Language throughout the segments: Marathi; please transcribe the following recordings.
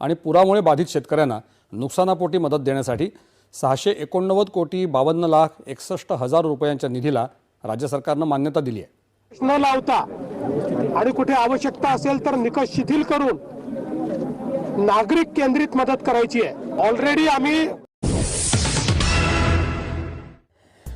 आणि पुरामुळे बाधित शेतकऱ्यांना नुकसानापोटी मदत देण्यासाठी सहाशे एकोणनव्वद कोटी बावन्न लाख एकसष्ट हजार रुपयांच्या निधीला राज्य सरकारनं मान्यता दिली आहे. न लावता आणि कुठे आवश्यकता असेल तर निकष शिथिल करून नागरिक केंद्रित मदत करायची आहे. ऑलरेडी आम्ही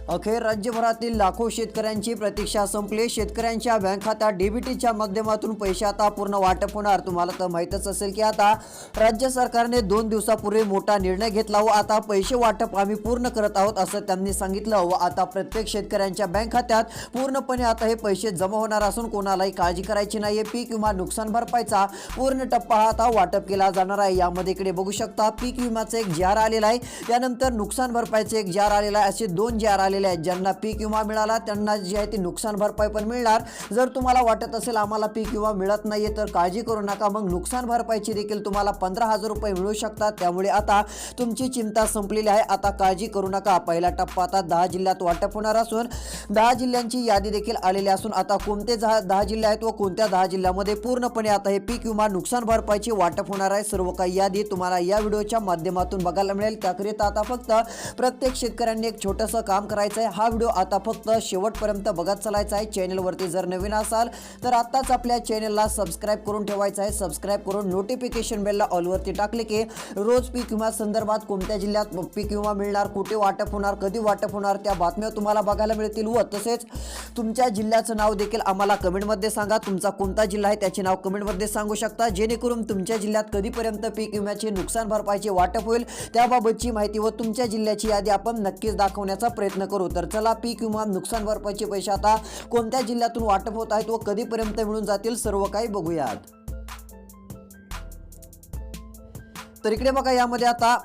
अखेर राज्यभरातील लाखो शेतकऱ्यांची प्रतीक्षा संपली. शेतकऱ्यांच्या बँक खात्यात डीबीटीच्या माध्यमातून पैसे आता पूर्ण वाटप होणार. तुम्हाला तर माहीतच असेल की आता राज्य सरकारने दोन दिवसापूर्वी मोठा निर्णय घेतला व आता पैसे वाटप आम्ही पूर्ण करत आहोत असं त्यांनी सांगितलं व आता प्रत्येक शेतकऱ्यांच्या बँक खात्यात पूर्णपणे आता हे पैसे जमा होणार असून कोणालाही काळजी करायची नाहीये. पीक विमा नुकसान भरपाईचा पूर्ण टप्पा आता वाटप केला जाणार आहे. यामध्ये इकडे बघू शकता पीक विमाचं एक जार आलेला आहे. त्यानंतर नुकसान भरपाईचा एक जार आलेला आहे. असे दोन जार आलेले आहेत. ज्यांना पीक विमा मिळाला त्यांना जी आहे ती नुकसान भरपाई पण मिळणार. जर तुम्हाला वाटत असेल आम्हाला पीक विमा मिळत नाहीये तर काळजी करू नका. मग नुकसान भरपाईची देखील तुम्हाला पंधरा हजार रुपये मिळू शकतात. त्यामुळे आता तुमची चिंता संपलेली आहे. आता काळजी करू नका. पहिला टप्पा आता दहा जिल्ह्यात वाटप होणार असून दहा जिल्ह्यांची यादी देखील आलेली असून आता कोणते दहा दहा जिल्हे आहेत व कोणत्या दहा जिल्ह्यामध्ये पूर्णपणे आता हे पीक विमा नुकसान भरपाईची वाटप होणार आहे? सर्व काही यादी तुम्हाला या व्हिडिओच्या माध्यमातून बघायला मिळेल. त्याकरिता आता फक्त प्रत्येक शेतकऱ्यांनी एक छोटंसं काम करायचं आहे हा व्हिडिओ आता फक्त शेवटपर्यंत बघत चालायचा आहे. चॅनलवरती जर नवीन असाल तर आत्ताच आपल्या चॅनलला सबस्क्राईब करून ठेवायचं आहे. सबस्क्राईब करून नोटिफिकेशन बेलला ऑलवरती टाकले की रोज पीक विमा संदर्भात कोणत्या जिल्ह्यात पीक विमा मिळणार कुठे वाटप होणार कधी वाटप होणार त्या बातम्या तुम्हाला बघायला मिळतील व तसेच तुमच्या जिल्ह्याचं नाव देखील आम्हाला कमेंटमध्ये सांगा. तुमचा कोणता जिल्हा आहे त्याचे नाव कमेंटमध्ये सांगू शकता. जेणेकरून तुमच्या जिल्ह्यात कधीपर्यंत पीक विम्याचे नुकसान भरपाईचे वाटप होईल त्याबाबतची माहिती व तुमच्या जिल्ह्याची यादी आपण नक्कीच दाखवण्याचा प्रयत्न करू. तर चला पीक विमा नुकसान भरपाईचे पैसे आता कोणत्या जिल्ह्यातून वाटप होत आहेत व कधीपर्यंत मिळून जातील सर्व काही बघूयात. तर इकडे बघा यामध्ये आता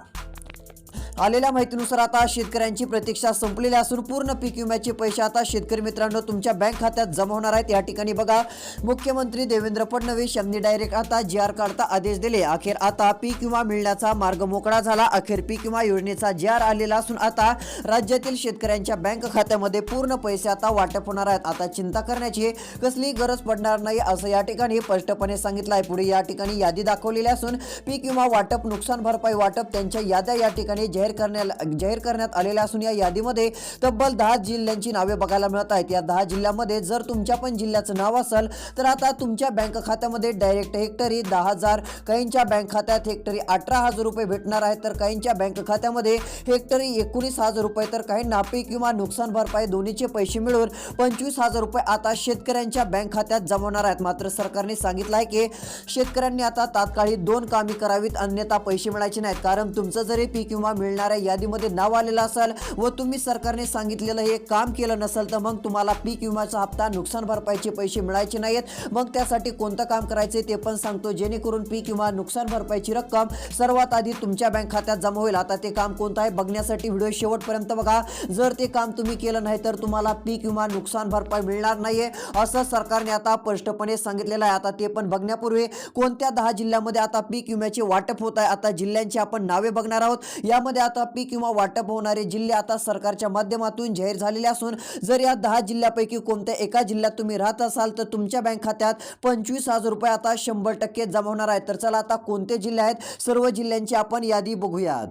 आलेल्या माहितीनुसार आता शेतकऱ्यांची प्रतीक्षा संपलेली असून पूर्ण पीक विम्याचे पैसे आता शेतकरी मित्रांनो तुमच्या बँक खात्यात जमा होणार आहेत. या ठिकाणी बघा मुख्यमंत्री देवेंद्र फडणवीस यांनी डायरेक्ट आता जी आर काढता आदेश दिले. अखेर आता पीक विमा मिळण्याचा मार्ग मोकळा झाला. अखेर पीक विमा योजनेचा जी आर आलेला असून आता राज्यातील शेतकऱ्यांच्या बँक खात्यामध्ये पूर्ण पैसे आता वाटप होणार आहेत. आता चिंता करण्याची कसली गरज पडणार नाही असं या ठिकाणी स्पष्टपणे सांगितलं आहे पुढे या ठिकाणी यादी दाखवलेली असून पीक विमा वाटप नुकसान भरपाई वाटप त्यांच्या याद्या या ठिकाणी जाहीर करण्यात जाहीर करण्यात आलेल्या असून या यादीमध्ये तब्बल दहा जिल्ह्यांची नावे बघायला मिळत आहेत. या दहा जिल्ह्यामध्ये जर तुमच्या पण जिल्ह्याचं नाव असेल तर आता तुमच्या बँक खात्यामध्ये डायरेक्ट हेक्टरी दहा हजार काहींच्या बँक खात्यात हेक्टरी अठरा हजार रुपये भेटणार आहेत तर काहींच्या बँक खात्यामध्ये हेक्टरी एकोणीस हजार रुपये तर काही नापी किंवा नुकसान भरपाई दोन्हीचे पैसे मिळून पंचवीस हजार रुपये आता शेतकऱ्यांच्या बँक खात्यात जमवणार आहेत. मात्र सरकारने सांगितलं आहे की शेतकऱ्यांनी आता तात्काळी दोन कामे करावीत अन्यथा पैसे मिळायचे नाहीत. कारण तुमचं जरी पीक विमा मिळणाऱ्या यादीमध्ये नाव आलेलं असेल व तुम्ही सरकारने सांगितलेलं हे काम केलं नसेल तर मग तुम्हाला पीक विम्याचा हप्ता नुकसान भरपाईचे पैसे मिळायचे नाहीत. मग त्यासाठी कोणतं काम करायचे ते पण सांगतो. जेणेकरून पीक विमा नुकसान भरपाईची रक्कम सर्वात आधी तुमच्या बँक खात्यात जमा होईल. आता ते काम कोणतं आहे बघण्यासाठी व्हिडिओ शेवटपर्यंत बघा. जर ते काम तुम्ही केलं नाही तर तुम्हाला पीक विमा नुकसान भरपाई मिळणार नाहीये असं सरकारने आता स्पष्टपणे सांगितलेलं आहे. आता ते पण बघण्यापूर्वी कोणत्या दहा जिल्ह्यामध्ये आता पीक विम्याचे वाटप होत आहे? आता जिल्ह्यांची आपण नावे बघणार आहोत. यामध्ये आता किंवा वाटप होणारे जिल्हे आता सरकारच्या माध्यमातून जाहीर झालेले असून जर या दहा जिल्ह्यापैकी कोणत्या एका जिल्ह्यात तुम्ही राहत असाल तर तुमच्या बँक खात्यात पंचवीस हजार रुपये आता शंभर टक्के जमा आहे. तर चला आता कोणते जिल्हे आहेत? सर्व जिल्ह्यांची आपण यादी बघूयात.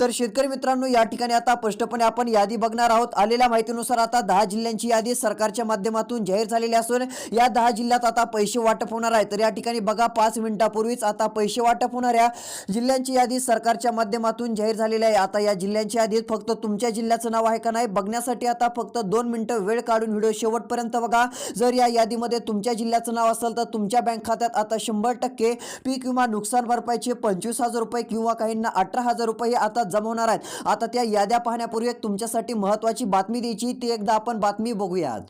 तर शेतकरी मित्रांनो या ठिकाणी आता स्पष्टपणे आपण यादी बघणार आहोत. आलेल्या माहितीनुसार आता दहा जिल्ह्यांची यादी सरकारच्या माध्यमातून जाहीर झालेली असून या दहा जिल्ह्यात आता पैसे वाटप होणार आहे तर या ठिकाणी बघा पाच मिनिटापूर्वीच आता पैसे वाटप होणाऱ्या जिल्ह्यांची यादी सरकारच्या माध्यमातून जाहीर झालेली आहे. आता या जिल्ह्यांची यादीत फक्त तुमच्या जिल्ह्याचं नाव आहे का नाही बघण्यासाठी आता फक्त दोन मिनिटं वेळ काढून व्हिडिओ शेवटपर्यंत बघा. जर या यादीमध्ये तुमच्या जिल्ह्याचं नाव असेल तर तुमच्या बँक खात्यात आता शंभर टक्के पीक विमा नुकसान भरपाईचे पंचवीस हजार रुपये किंवा काहींना अठरा हजार रुपये आता जमवणार आहेत. आता त्या याद्या पाहण्यापूर्वी एक तुमच्यासाठी महत्वाची बातमी द्यायची. ती एकदा आपण बातमी बघूयात.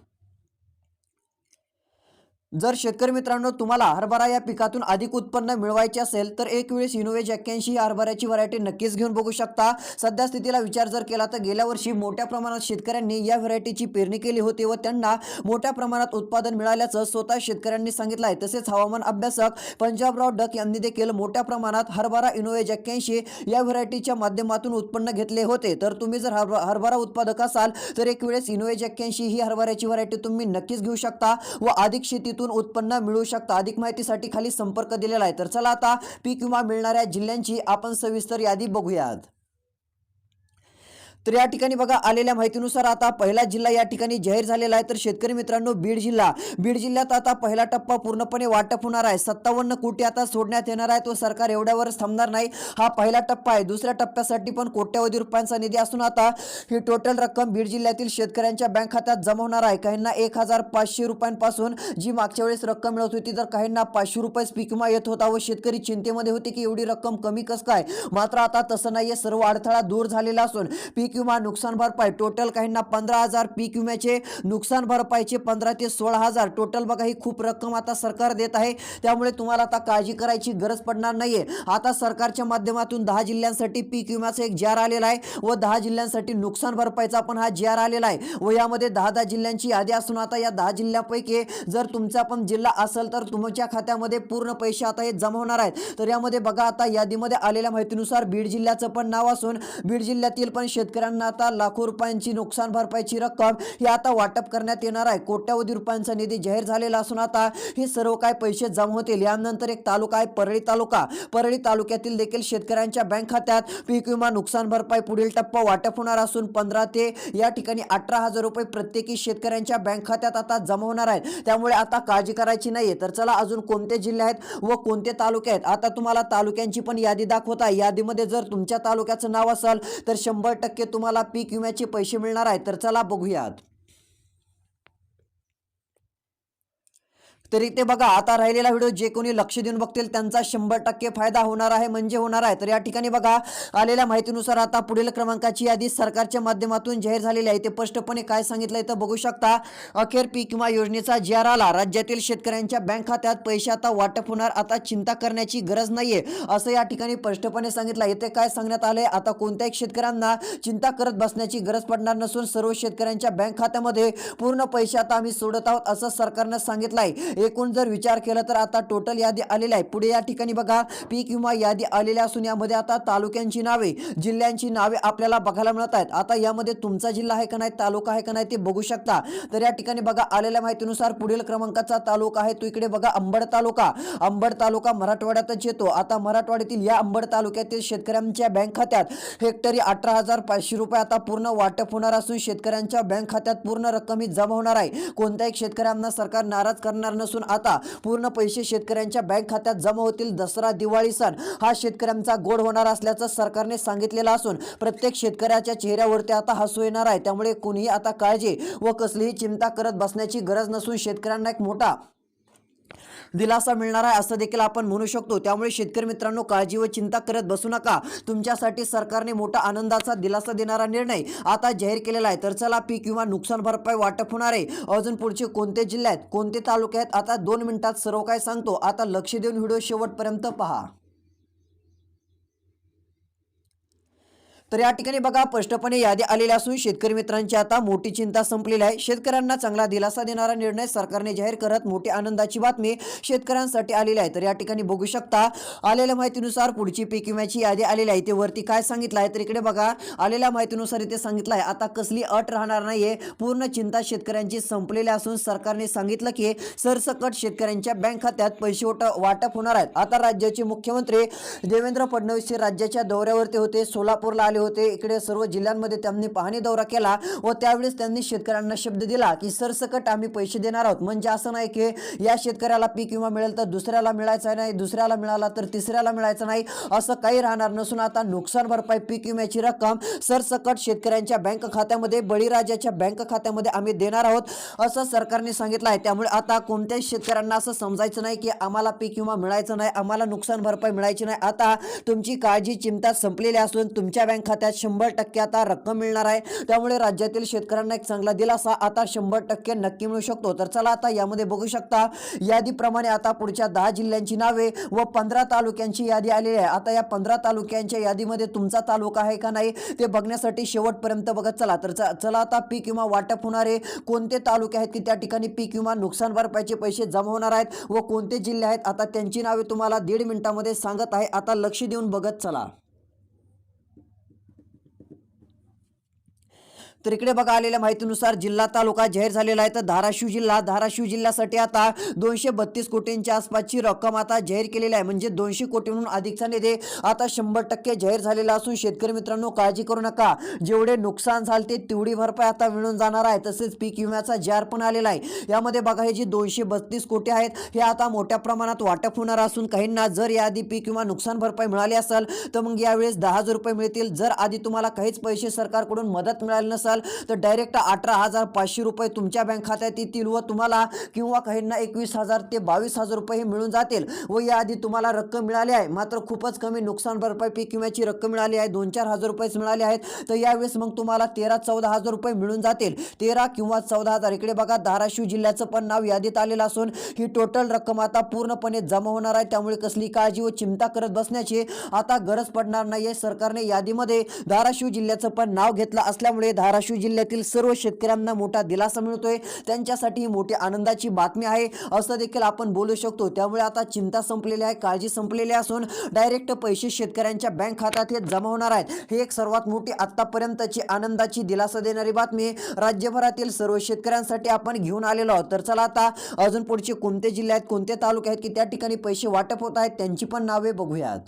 जर शेतकरी मित्रांनो तुम्हाला हरभरा या पिकातून अधिक उत्पन्न मिळवायचे असेल तर एक वेळेस इनोवेज एक्क्याऐंशी या हरभऱ्याची व्हरायटी नक्कीच घेऊन बघू शकता. सध्या स्थितीला विचार जर केला तर गेल्या वर्षी मोठ्या प्रमाणात शेतकऱ्यांनी या व्हरायटीची पेरणी केली होती व त्यांना मोठ्या प्रमाणात उत्पादन मिळाल्याचं स्वतः शेतकऱ्यांनी सांगितलं आहे तसेच हवामान अभ्यासक पंजाबराव डक यांनी देखील मोठ्या प्रमाणात हरभरा इनोवेज एक्क्याऐंशी या व्हरायटीच्या माध्यमातून उत्पन्न घेतले होते. तर तुम्ही जर हरभ हरभरा उत्पादक असाल तर एक वेळेस इनोवेज एक्क्याऐंशी ही हरभऱ्याची व्हरायटी तुम्ही नक्कीच घेऊ शकता व अधिक शेतीतून उत्पन्न मिळू शकतं. अधिक माहितीसाठी खाली संपर्क दिलेला आहे. तर चला आता पीक विमा मिळणाऱ्या जिल्ह्यांची आपण सविस्तर यादी बघूयात. तर या ठिकाणी बघा आलेल्या माहितीनुसार आता पहिला जिल्हा या ठिकाणी जाहीर झालेला आहे. तर शेतकरी मित्रांनो बीड जिल्हा. बीड जिल्ह्यात आता पहिला टप्पा पूर्णपणे वाटप होणार आहे. सत्तावन्न कोटी आता सोडण्यात येणार आहे. तो सरकार एवढ्यावरच थांबणार नाही. हा पहिला टप्पा आहे. दुसऱ्या टप्प्यासाठी पण कोट्यवधी रुपयांचा निधी असून आता ही टोटल रक्कम बीड जिल्ह्यातील शेतकऱ्यांच्या बँक खात्यात जमा होणार आहे. काहींना एक हजार पाचशे रुपयांपासून जी मागच्या वेळेस रक्कम मिळत होती तर काहींना पाचशे रुपयेच पीक विमा येत होता व शेतकरी चिंतेमध्ये होते की एवढी रक्कम कमी कस काय? मात्र आता तसं नाहीये. सर्व अडथळा दूर झालेला असून पीक विमा नुकसान भरपाई. टोटल काहींना पंधरा हजार पीक विम्याचे नुकसान भरपाईचे पंधरा ते सोळा हजार. टोटल बघा ही खूप रक्कम आता सरकार देत आहे. त्यामुळे तुम्हाला आता काळजी करायची गरज पडणार नाहीये. आता सरकारच्या माध्यमातून दहा जिल्ह्यांसाठी पीक विम्याचा एक जार आलेला आहे व दहा जिल्ह्यांसाठी नुकसान भरपाईचा पण हा जार आलेला आहे. व यामध्ये दहा दहा जिल्ह्यांची यादी असून आता या दहा जिल्ह्यापैकी जर तुमचा पण जिल्हा असेल तर तुमच्या खात्यामध्ये पूर्ण पैसे आता हे जमा होणार आहेत. तर यामध्ये बघा आता यादीमध्ये आलेल्या माहितीनुसार बीड जिल्ह्याचं पण नाव असून बीड जिल्ह्यातील पण शेतकरी शेतकऱ्यांना आता लाखो रुपयांची नुकसान भरपाईची रक्कम ही आता वाटप करण्यात येणार आहे. कोट्यावधी रुपयांचा निधी जाहीर झालेला असून आता हे सर्व काय पैसे जमा होतील यानंतर एक तालुका आहे परळी तालुका. परळी तालुक्यातील देखील शेतकऱ्यांच्या बँक खात्यात पीक विमा नुकसान भरपाई पुढील टप्पा वाटप होणार असून पंधरा ते या ठिकाणी अठरा हजार रुपये प्रत्येकी शेतकऱ्यांच्या बँक खात्यात आता जमा होणार आहेत. त्यामुळे आता काळजी करायची नाहीये. तर चला अजून कोणते जिल्हे आहेत व कोणते तालुके आहेत? आता तुम्हाला तालुक्यांची पण यादी दाखवत आहे. यादीमध्ये जर तुमच्या तालुक्याचं नाव असेल तर शंभर टक्के तुम्हाला पीक विम्याचे पैसे मिळणार आहेत तर चला बघूयात. तर इथे बघा आता राहिलेला व्हिडिओ जे कोणी लक्ष देऊन बघतील त्यांचा शंभर टक्के फायदा होणार आहे म्हणजे होणार आहे. तर या ठिकाणी बघा आलेल्या माहितीनुसार आता पुढील क्रमांकाची यादी सरकारच्या माध्यमातून जाहीर झालेली आहे. ते स्पष्टपणे काय सांगितलंय तर बघू शकता अखेर पीक विमा योजनेचा जी आर आला. राज्यातील शेतकऱ्यांच्या बँक खात्यात पैसे आता वाटप होणार आता चिंता करण्याची गरज नाहीये असं या ठिकाणी स्पष्टपणे सांगितलं इथे काय सांगण्यात आले आता कोणत्याही शेतकऱ्यांना चिंता करत बसण्याची गरज पडणार नसून सर्व शेतकऱ्यांच्या बँक खात्यामध्ये पूर्ण पैसे आता आम्ही सोडत आहोत असं सरकारनं सांगितलं आहे एकूण जर विचार केला तर आता टोटल यादी आलेली आहे. पुढे या ठिकाणी बघा पीक विमा यादी आलेली असून यामध्ये आता तालुक्यांची नावे जिल्ह्यांची नावे आपल्याला बघायला मिळत आहेत. आता यामध्ये तुमचा जिल्हा आहे का नाही तालुका आहे का नाही ते बघू शकता. तर या ठिकाणी बघा आलेल्या माहितीनुसार पुढील क्रमांकाचा तालुका आहे. तो इकडे बघा अंबड तालुका. अंबड तालुका मराठवाड्यातच येतो. आता मराठवाड्यातील या अंबड तालुक्यातील शेतकऱ्यांच्या बँक खात्यात हेक्टरी अठरा हजार पाचशे रुपये आता पूर्ण वाटप होणार असून शेतकऱ्यांच्या बँक खात्यात पूर्ण रक्कम ही जमा होणार आहे. कोणत्याही शेतकऱ्यांना सरकार नाराज करणार नसून आता पूर्ण पैसे शेतकऱ्यांच्या बँक खात्यात जमा होतील. दसरा दिवाळी सण हा शेतकऱ्यांचा गोड होणार असल्याचं सरकारने सांगितलेलं असून प्रत्येक शेतकऱ्याच्या चेहऱ्यावरती आता हसू येणार आहे. त्यामुळे कुणीही आता काळजी व कसलीही चिंता करत बसण्याची गरज नसून शेतकऱ्यांना एक मोठा दिलासा मिळणार आहे असं देखील आपण म्हणू शकतो. त्यामुळे शेतकरी मित्रांनो काळजी व चिंता करत बसू नका. तुमच्यासाठी सरकारने मोठा आनंदाचा दिलासा देणारा निर्णय आता जाहीर केलेला आहे. तर चला पीक विमा नुकसान भरपाई वाटप होणार आहे. अजून पुढचे कोणते जिल्हे आहेत कोणते तालुके आहेत आता दोन मिनिटात सर्व काय सांगतो. आता लक्ष देऊन व्हिडिओ शेवटपर्यंत पहा. तर या ठिकाणी बघा स्पष्टपणे यादी आलेली असून शेतकरी मित्रांची आता मोठी चिंता संपलेली आहे. शेतकऱ्यांना चांगला दिलासा देणारा निर्णय सरकारने जाहीर करत मोठी आनंदाची बातमी शेतकऱ्यांसाठी आलेली आहे. तर या ठिकाणी बघू शकता आलेल्या माहितीनुसार पुढची पीक विम्याची यादी आलेली आहे. ते वरती काय सांगितलं आहे? तर इकडे बघा आलेल्या माहितीनुसार इथे सांगितलं आहे आता कसली अट राहणार नाहीये. पूर्ण चिंता शेतकऱ्यांची संपलेली असून सरकारने सांगितलं की सरसकट शेतकऱ्यांच्या बँक खात्यात पैसे वाट- वाटप होणार आहेत. आता राज्याचे मुख्यमंत्री देवेंद्र फडणवीस हे राज्याच्या दौऱ्यावरती होते. सोलापूरला आले होते. इकडे सर्व जिल्ह्यांमध्ये त्यांनी पाहणी दौरा केला व त्यावेळेस त्यांनी शेतकऱ्यांना शब्द दिला की सरसकट आम्ही पैसे देणार आहोत. म्हणजे असं नाही की या शेतकऱ्याला पीक विमा मिळेल तर दुसऱ्याला मिळायचा नाही दुसऱ्याला मिळाला तर तिसऱ्याला मिळायचं नाही असं काही राहणार नसून आता नुकसान भरपाई पीक विम्याची रक्कम सरसकट शेतकऱ्यांच्या बँक खात्यामध्ये बळीराजाच्या बँक खात्यामध्ये आम्ही देणार आहोत असं सरकारने सांगितलं आहे. त्यामुळे आता कोणत्याही शेतकऱ्यांना असं समजायचं नाही की आम्हाला पीक विमा मिळायचं नाही आम्हाला नुकसान भरपाई मिळायची नाही. आता तुमची काळजी चिंता संपलेली असून तुमच्या बँक खात्यात शंभर टक्के आता रक्कम मिळणार आहे. त्यामुळे राज्यातील शेतकऱ्यांना एक चांगला दिलासा आता शंभर टक्के नक्की मिळू शकतो. तर चला आता यामध्ये बघू शकता यादीप्रमाणे आता पुढच्या दहा जिल्ह्यांची नावे व पंधरा तालुक्यांची यादी आलेली आहे. आता या पंधरा तालुक्यांच्या यादीमध्ये तुमचा तालुका आहे का नाही ते बघण्यासाठी शेवटपर्यंत बघत चला. तर चला आता पीक विमा वाटप होणारे कोणते तालुके आहेत की त्या ठिकाणी पीक विमा नुकसान भरपाईचे पैसे जमा होणार आहेत व कोणते जिल्हे आहेत? आता त्यांची नावे तुम्हाला दीड मिनिटामध्ये सांगत आहे. आता लक्ष देऊन बघत चला. तर इकडे बघा आलेल्या माहितीनुसार जिल्हा तालुका जाहीर झालेला आहे. तर धाराशिव जिल्हा धाराशिव जिल्ह्यासाठी आता दोनशे बत्तीस कोटींच्या आसपासची रक्कम आता जाहीर केलेली आहे. म्हणजे दोनशे कोटींहून अधिकचा निधी आता शंभर टक्के जाहीर झालेला असून शेतकरी मित्रांनो काळजी करू नका. जेवढे नुकसान झाले ते तेवढी भरपाई आता मिळून जाणार आहे. तसेच पीक विम्याचा जार पण आलेला आहे. यामध्ये बघा हे जे दोनशे बत्तीस कोटी आहेत हे आता मोठ्या प्रमाणात वाटप होणार असून काहींना जर याआधी पीक विमा नुकसान भरपाई मिळाली असेल तर मग यावेळेस दहा हजार रुपये मिळतील. जर आधी तुम्हाला काहीच पैसे सरकारकडून मदत मिळाली नसेल तर डायरेक्ट अठरा हजार पाचशे रुपये तुमच्या बँक खात्यात येतील व तुम्हाला किंवा काहींना एकवीस हजार ते बावीस हजार रुपये हे मिळून जातील. व याआधी तुम्हाला रक्कम मिळाली आहे. मात्र खूपच कमी नुकसान भरपाई पीक विम्याची रक्कम मिळाली आहे. दोन चार हजार रुपयेच मिळाले आहेत. तर यावेळेस मग तुम्हाला तेरा चौदा हजार रुपये मिळून जातील. तेरा किंवा चौदा हजार. इकडे बघा धाराशिव जिल्ह्याचं पण नाव यादीत आलेलं असून ही टोटल रक्कम आता पूर्णपणे जमा होणार आहे. त्यामुळे कसली काळजी व चिंता करत बसण्याची आता गरज पडणार नाहीये. सरकारने यादीमध्ये धाराशिव जिल्ह्याचं पण नाव घेतलं असल्यामुळे धाराशिव जिल्ह्यातील सर्व शेतकऱ्यांना मोठा दिलासा मिळतोय. त्यांच्यासाठी ही मोठी आनंदाची बातमी आहे. असं देखील आपण बोलू शकतो. त्यामुळे आता चिंता संपलेली आहे काळजी संपलेली असून डायरेक्ट पैसे शेतकऱ्यांच्या बँक खात्यात हे जमा होणार आहेत. हे एक सर्वात मोठी आत्तापर्यंतची आनंदाची दिलासा देणारी बातमी राज्यभरातील सर्व शेतकऱ्यांसाठी आपण घेऊन आलेलो आहोत. तर चला आता अजून पुढचे कोणते जिल्हे आहेत कोणते तालुके आहेत की त्या ठिकाणी पैसे वाटप होत आहेत त्यांची पण नावे बघूयात.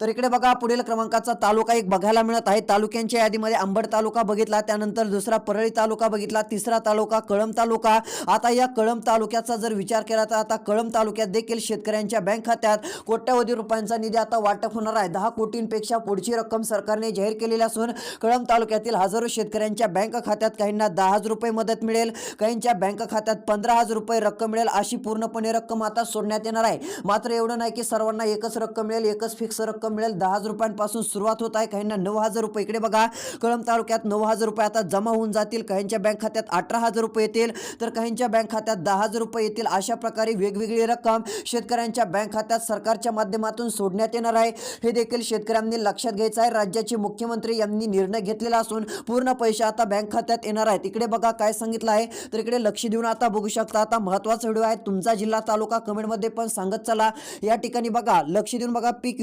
तर इकडे बघा पुढील क्रमांकाचा तालुका एक बघायला मिळत आहे. तालुक्यांच्या यादीमध्ये अंबड तालुका बघितला त्यानंतर दुसरा परळी तालुका बघितला तिसरा तालुका कळंब तालुका. आता या कळंब तालुक्याचा जर विचार केला तर आता कळंब तालुक्यात देखील शेतकऱ्यांच्या बँक खात्यात कोट्यवधी रुपयांचा निधी आता वाटप होणार आहे. दहा कोटींपेक्षा पुढची रक्कम सरकारने जाहीर केलेली असून कळंब तालुक्यातील हजारो शेतकऱ्यांच्या बँक खात्यात काहींना दहा हजार रुपये मदत मिळेल काहींच्या बँक खात्यात पंधरा हजार रुपये रक्कम मिळेल अशी पूर्णपणे रक्कम आता सोडण्यात येणार आहे. मात्र एवढं नाही की सर्वांना एकच रक्कम मिळेल एकच फिक्स रक्कम मिळेल. दहा हजार रुपयांपासून सुरुवात होत आहे. काहींना नऊ हजार रुपये. इकडे बघा कळम तालुक्यात नऊ हजार रुपये आता जमा होऊन जातील. काहींच्या बँक खात्यात अठरा हजार रुपये येतील. तर काहींच्या बँक खात्यात दहा हजार रुपये येतील. अशा प्रकारे वेगवेगळी रक्कम शेतकऱ्यांच्या बँक खात्यात सरकारच्या माध्यमातून सोडण्यात येणार आहे. हे देखील शेतकऱ्यांनी लक्षात घ्यायचं आहे. राज्याचे मुख्यमंत्री यांनी निर्णय घेतलेला असून पूर्ण पैसे आता बँक खात्यात येणार आहेत. इकडे बघा काय सांगितलं आहे? तर इकडे लक्ष देऊन आता बघू शकता. आता महत्त्वाचा व्हिडिओ आहे. तुमचा जिल्हा तालुका कमेंटमध्ये पण सांगत चला. या ठिकाणी बघा लक्ष देऊन बघा पीक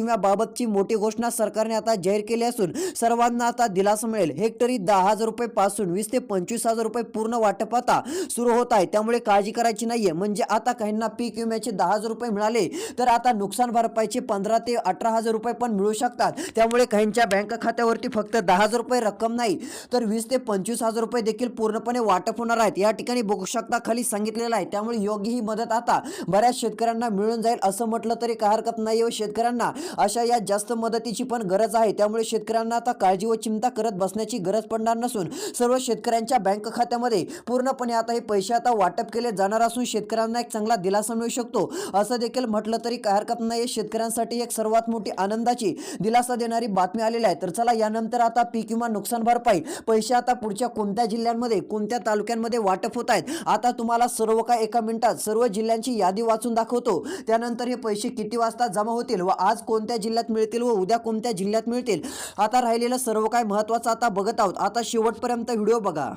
विम्याबाबतची मोठी घोषणा सरकारने आता जाहीर केली असून सर्वांना आता दिलासा मिळेल. हेक्टरी दहा हजार रुपये पासून वीस ते पंचवीस हजार रुपये पूर्ण वाटप आता सुरू होत आहे. त्यामुळे काळजी करायची नाहीये. म्हणजे आता काहींना पीक विम्याचे दहा हजार रुपये मिळाले तर आता नुकसान भरपाईचे पंधरा ते अठरा हजार रुपये पण मिळू शकतात. त्यामुळे काहींच्या बँक खात्यावरती फक्त दहा हजार रुपये रक्कम नाही तर वीस ते पंचवीस हजार रुपये देखील पूर्णपणे वाटप होणार आहेत. या ठिकाणी बघू शकता खाली सांगितलेलं आहे. त्यामुळे योग्य ही मदत आता बऱ्याच शेतकऱ्यांना मिळून जाईल असं म्हटलं तरी काय हरकत नाही व शेतकऱ्यांना अशा या जास्त मदतीची पण गरज आहे. त्यामुळे शेतकऱ्यांना आता काळजी व चिंता करत बसण्याची गरज पडणार नसून सर्व शेतकऱ्यांच्या बँक खात्यामध्ये पूर्णपणे आता हे पैसे आता वाटप केले जाणार असून शेतकऱ्यांना एक चांगला दिलासा मिळू शकतो. असं देखील म्हटलं तरी काय हरकत नाही शेतकऱ्यांसाठी एक सर्वात मोठी आनंदाची दिलासा देणारी बातमी आलेली आहे. तर चला यानंतर आता पीक विमा नुकसान भरपाई पैसे आता पुढच्या कोणत्या जिल्ह्यांमध्ये कोणत्या तालुक्यांमध्ये वाटप होत आहेत? आता तुम्हाला सर्व काय एका मिनिटात सर्व जिल्ह्यांची यादी वाचून दाखवतो. त्यानंतर हे पैसे किती वाजता जमा होतील व आज कोणत्या जिल्ह्यात मिळतील व उद्या कोणत्या जिल्ह्यात मिळतील? आता राहिलेलं सर्व काय महत्त्वाचं आता बघत आहोत. आता शेवटपर्यंत व्हिडिओ बघा.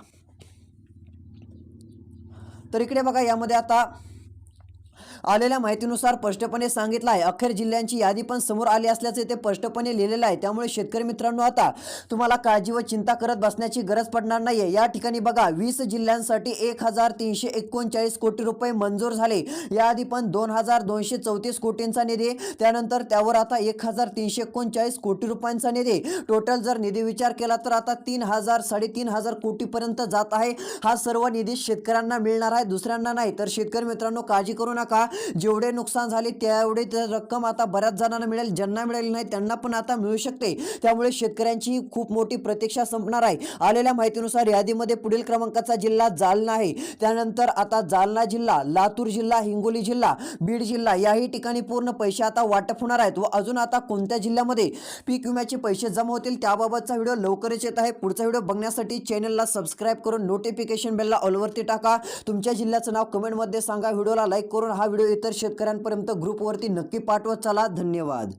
तर इकडे बघा यामध्ये आता आलेल्या माहितीनुसार स्पष्टपणे सांगितलं आहे. अखेर जिल्ह्यांची यादी पण समोर आली असल्याचे ते स्पष्टपणे लिहिलेलं आहे. त्यामुळे शेतकरी मित्रांनो आता तुम्हाला काळजी व चिंता करत बसण्याची गरज पडणार नाहीये. या ठिकाणी बघा वीस जिल्ह्यांसाठी एक हजार तीनशे एकोणचाळीस कोटी रुपये मंजूर झाले. याआधी पण दोन हजार दोनशे चौतीस कोटींचा निधी त्यानंतर त्यावर आता एक हजार तीनशे एकोणचाळीस कोटी रुपयांचा निधी. टोटल जर निधी विचार केला तर आता तीन हजार साडेतीन हजार कोटीपर्यंत जात आहे. हा सर्व निधी शेतकऱ्यांना मिळणार आहे दुसऱ्यांना नाही. तर शेतकरी मित्रांनो काळजी करू नका. जेवढे नुकसान झाले तेवढे रक्कम आता बऱ्याच जणांना मिळेल ज्यांना मिळेल नाही त्यांना पण आता मिळू शकते. त्यामुळे शेतकऱ्यांची खूप मोठी प्रतीक्षा संपणार आहे. आलेल्या माहितीनुसार यादीमध्ये पुढील क्रमांकाचा जिल्हा जालना आहे. त्यानंतर आता जालना जिल्हा लातूर जिल्हा हिंगोली जिल्हा बीड जिल्हा याही ठिकाणी पूर्ण पैसे आता वाटप होणार आहेत. व अजून आता कोणत्या जिल्ह्यामध्ये पीक विम्याचे पैसे जमा होतील त्याबाबतचा व्हिडिओ लवकरच येत आहे. पुढचा व्हिडिओ बघण्यासाठी चॅनलला सबस्क्राईब करून नोटिफिकेशन बेलला ऑलवरती टाका. तुमच्या जिल्ह्याचं नाव कमेंटमध्ये सांगा. व्हिडिओला लाईक करून हा व्हिडिओ व्हिडिओ इतर शेतकऱ्यांपर्यंत ग्रुपवरती नक्की पाठवत चला. धन्यवाद.